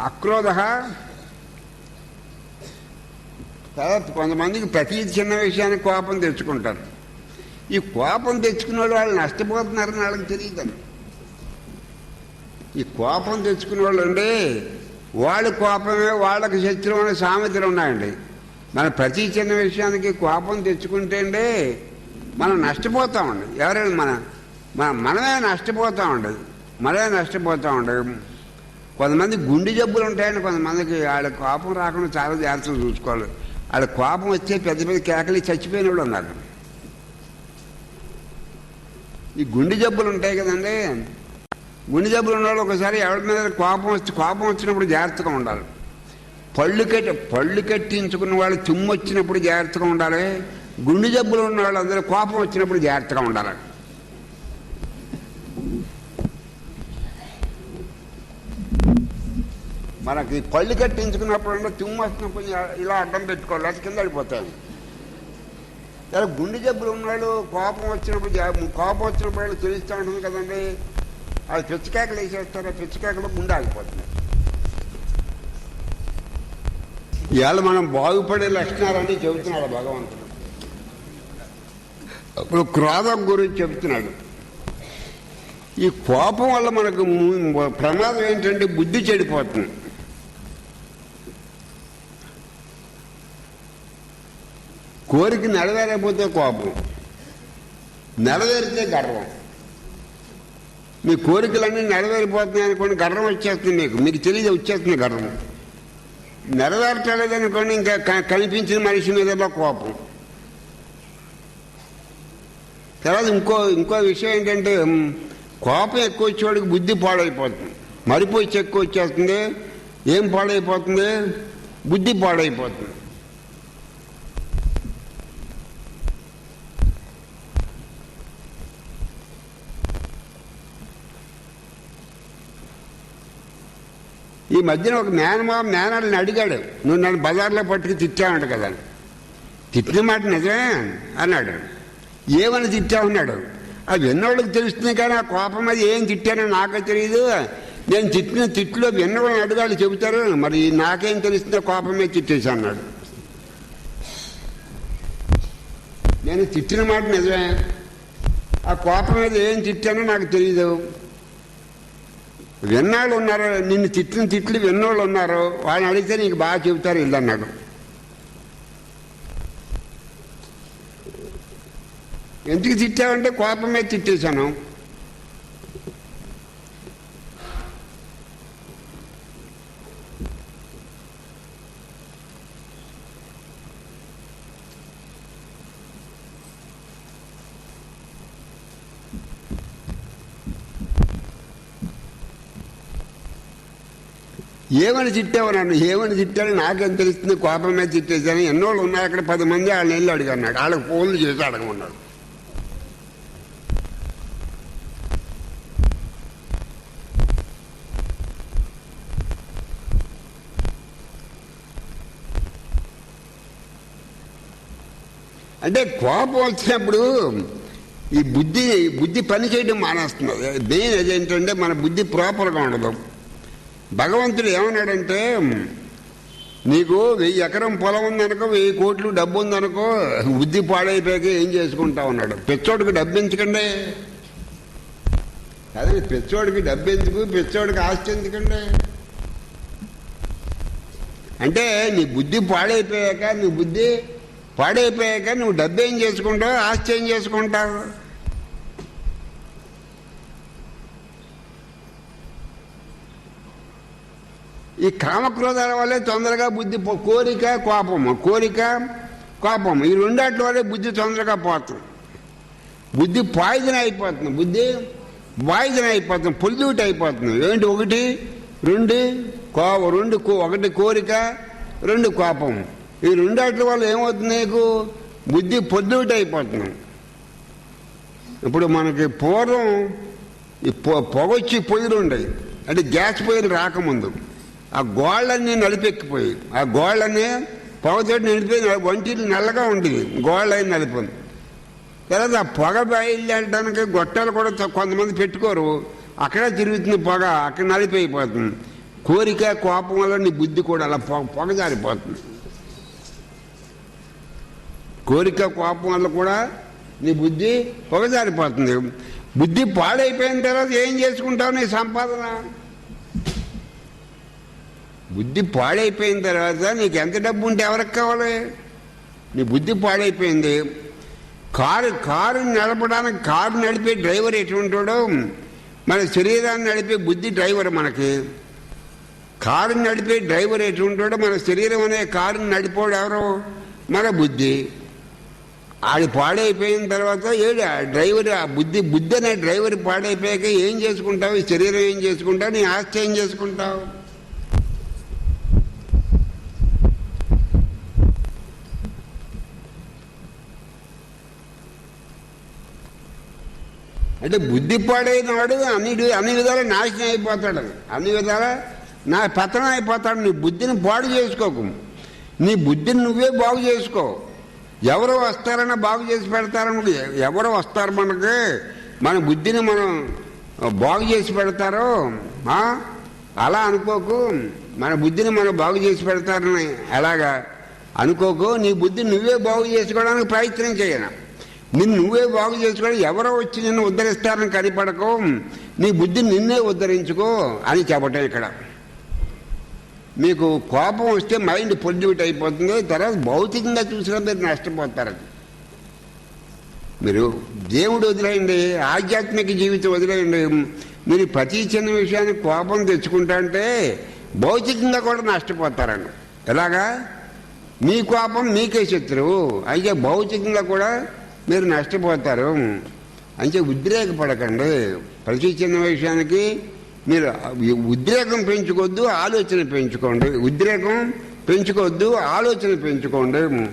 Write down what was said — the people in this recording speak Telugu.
అక్రోధ. తర్వాత కొంతమందికి ప్రతి చిన్న విషయానికి కోపం తెచ్చుకుంటారు. ఈ కోపం తెచ్చుకున్న వాళ్ళు వాళ్ళు నష్టపోతున్నారని వాళ్ళకి తెలియదు. ఈ కోపం తెచ్చుకున్న వాళ్ళు అండి వాళ్ళ కోపమే వాళ్ళకి శత్రువు అనే సామెతలు ఉన్నాయండి. మన ప్రతి చిన్న విషయానికి కోపం తెచ్చుకుంటే అండి మనం నష్టపోతామండి. ఎవరైనా మన మన మనమే నష్టపోతామండి. మనమే నష్టపోతామండి. కొంతమంది గుండె జబ్బులు ఉంటాయండి కొంతమందికి వాళ్ళ కోపం రాకుండా చాలా జాగ్రత్తగా చూసుకోవాలి. వాళ్ళ కోపం వచ్చే పెద్ద పెద్ద కేకలు చచ్చిపోయిన వాళ్ళు ఉన్నారు. ఈ గుండె జబ్బులు ఉంటాయి కదండి. గుండె జబ్బులు ఉన్నవాళ్ళు ఒకసారి ఎవరి మీద కోపం వచ్చి కోపం వచ్చినప్పుడు జాగ్రత్తగా ఉండాలి. పళ్ళు కట్టి పళ్ళు కట్టించుకున్న వాళ్ళు తుమ్ము వచ్చినప్పుడు జాగ్రత్తగా ఉండాలి. గుండె జబ్బులు ఉన్న వాళ్ళందరూ కోపం వచ్చినప్పుడు జాగ్రత్తగా ఉండాలి. మనకి పళ్ళు కట్టించుకున్నప్పుడు తుమ్ము వస్తున్నప్పుడు ఇలా అడ్డం పెట్టుకోవాలి అది కింద పడిపోతాయి. ఇలా గుండె జబ్బులు ఉన్నాడు కోపం వచ్చినప్పుడు కోపం వచ్చినప్పుడు వాళ్ళు తెలుస్తూ ఉంటుంది కదండి. అది పిచ్చకాయలు వేసేస్తారు ఆ గుండె ఆగిపోతుంది ఇవాళ మనం బాగుపడే లక్షణాలని చెబుతున్నాడు భగవంతుడు. ఇప్పుడు క్రోధం గురించి చెబుతున్నాడు. ఈ కోపం వల్ల మనకు ప్రమాదం ఏంటంటే బుద్ధి చెడిపోతుంది. కోరిక నెరవేరకపోతే కోపం. నెరవేరితే గర్వం. మీ కోరికలన్నీ నెరవేరిపోతున్నాయి అనుకోండి గర్వం వచ్చేస్తుంది మీకు. మీకు తెలియదు వచ్చేస్తుంది గర్వం. నెరవేర్చలేదు అనుకోండి ఇంకా కనిపించిన మనిషి మీద కోపం. తర్వాత ఇంకో ఇంకో విషయం ఏంటంటే కోపం ఎక్కువ వచ్చేవాడికి బుద్ధి పాడైపోతుంది. మరిపోయి ఎక్కువ వచ్చేస్తుంది. ఏం పాడైపోతుంది? బుద్ధి పాడైపోతుంది. ఈ మధ్యన ఒక మేనమా మేనాడిని అడిగాడు నువ్వు నన్ను బజార్లో పట్టుకు తిట్టావంట కదా తిట్టిన మాట నిజమే? అన్నాడు. ఏమని తిట్టావన్నాడు అది విన్నవాళ్ళకి తెలుస్తుంది కానీ ఆ కోపం అది ఏం తిట్టానో నాకే తెలియదు నేను తిట్టిన తిట్లో విన్నవాళ్ళని అడగాలి చెబుతారు. మరి నాకేం తెలుస్తుందో కోపమే తిట్టేసి అన్నాడు. నేను తిట్టిన మాట నిజమే? ఆ కోపం మీద ఏం తిట్టానో నాకు తెలియదు విన్నాళ్ళు ఉన్నారు నిన్ను తిట్టిన తిట్లు విన్నోళ్ళు ఉన్నారు వాళ్ళని అడిగితే నీకు బాగా చెబుతారు ఇల్లన్నాడు. ఎందుకు తిట్టావంటే కోపమే తిట్టేశాను. ఏమని తిట్టావు నన్ను? ఏమని తిట్టాను నాకేం తెలుస్తుంది? కోపం మీద తిట్టేశాను. ఎన్నోళ్ళు ఉన్నాయి అక్కడ పది మంది వాళ్ళని వెళ్ళి అడిగన్నాడు. వాళ్ళకి ఫోన్లు చేసి అడగమన్నాడు. అంటే కోపం వచ్చినప్పుడు ఈ బుద్ధి బుద్ధి పని చేయడం మానేస్తుంది మెయిన్ అదేంటంటే మన బుద్ధి ప్రాపర్గా ఉండదు. భగవంతుడు ఏమన్నాడంటే నీకు వెయ్యి ఎకరం పొలం ఉందనుకో వెయ్యి కోట్లు డబ్బు ఉందనుకో బుద్ధి పాడైపోయాక ఏం చేసుకుంటావు అన్నాడు పెచ్చోడికి డబ్బు ఎంచకండి అదే పెచ్చోడికి డబ్బు ఎందుకు? పెచ్చోడికి ఆస్తి ఎందుకండి? అంటే నీ బుద్ధి పాడైపోయాక నీ బుద్ధి పాడైపోయాక నువ్వు డబ్బు ఏం చేసుకుంటావు? ఆస్తి ఏం చేసుకుంటావు? ఈ కామక్రోధాల వల్లే తొందరగా బుద్ధి కోరిక కోపము కోరిక కోపము. ఈ రెండాటి వల్లే బుద్ధి తొందరగా పోతుంది. బుద్ధి పాయిజన్ అయిపోతుంది. బుద్ధి పాయిజన్ అయిపోతుంది. పొల్యూట్ అయిపోతుంది. ఏంటి ఒకటి? రెండు? కో రెండు కో- ఒకటి కోరిక రెండు కోపం ఈ రెండాటి వల్ల ఏమవుతుంది నీకు? బుద్ధి పొల్యూట్ అయిపోతుంది. ఇప్పుడు మనకి పూర్వం ఈ పొ- పొగొచ్చి పొయ్యిలు ఉండేవి అంటే గ్యాస్ పొయ్యిలు రాకముందు. ఆ గోళ్ళన్నీ నలిపెక్కిపోయి ఆ గోళ్ళనే పొగతోటి నిలిపోయి వంటిలు నల్లగా ఉండేవి గోళ్ళని నలిపింది. తర్వాత ఆ పొగ బయలుదేరడానికి గొట్టాలు కూడా కొంతమంది పెట్టుకోరు. అక్కడే తిరుగుతుంది పొగ అక్కడ నలిపోయిపోతుంది. కోరిక కోపం వల్ల నీ బుద్ధి కూడా అలా పొగ జారిపోతుంది. కోరిక కోపం వల్ల కూడా నీ బుద్ధి పొగ జారిపోతుంది. బుద్ధి పాడైపోయిన తర్వాత ఏం చేసుకుంటావు నీ సంపాదన? బుద్ధి పాడైపోయిన తర్వాత నీకు ఎంత డబ్బు ఉంటే ఎవరికి కావాలి? నీ బుద్ధి పాడైపోయింది. కారు కారు నడపడానికి కారు నడిపే డ్రైవర్ ఎటువంటాడో మన శరీరాన్ని నడిపే బుద్ధి డ్రైవర్ మనకి. కారు నడిపే డ్రైవర్ ఎటువంటాడో మన శరీరం అనే కారుని నడిపోడు ఎవరో? మన బుద్ధి. ఆడి పాడైపోయిన తర్వాత ఏడు ఆ డ్రైవర్ ఆ బుద్ధి బుద్ధి అనే డ్రైవర్ పాడైపోయాక ఏం చేసుకుంటావు? శరీరం ఏం చేసుకుంటావు? నీ ఆస్తి ఏం చేసుకుంటావు? అంటే బుద్ధి పాడైన వాడు అన్ని అన్ని విధాలు నాశనం అయిపోతాడు. అన్ని విధాల నా పతనం అయిపోతాడు. నీ బుద్ధిని పాడు చేసుకోకు. నీ బుద్ధిని నువ్వే బాగు చేసుకో. ఎవరు వస్తారని బాగు చేసి పెడతారని ఎవరు వస్తారు మనకి? మన బుద్ధిని మనం బాగు చేసి పెడతారో? అలా అనుకోకు. మన బుద్ధిని మనం బాగు చేసి పెడతారని అలాగా అనుకోకు. నీ బుద్ధిని నువ్వే బాగు చేసుకోవడానికి ప్రయత్నం చేయను. నిన్ను నువ్వే బాగు చేసుకోవడం ఎవరో వచ్చి నిన్ను ఉద్ధరిస్తారని కనిపడకు. నీ బుద్ధిని నిన్నే ఉద్ధరించుకో అని చెప్పటం ఇక్కడ. మీకు కోపం వస్తే మైండ్ పొల్యూట్ అయిపోతుంది. తర్వాత భౌతికంగా చూసినా మీరు నష్టపోతారు మీరు దేవుడు వదిలేయండి ఆధ్యాత్మిక జీవితం వదిలేయండి. మీరు ప్రతి చిన్న విషయానికి కోపం తెచ్చుకుంటా అంటే భౌతికంగా కూడా నష్టపోతారండి ఎలాగా? మీ కోపం మీకే శత్రువు. అయితే భౌతికంగా కూడా మీరు నష్టపోతారు. అంటే ఉద్రేకపడకండి ప్రతి చిన్న విషయానికి మీరు ఉద్రేకం పెంచుకోవద్దు ఆలోచన పెంచుకోండి. ఉద్రేకం పెంచుకోవద్దు ఆలోచన పెంచుకోండి.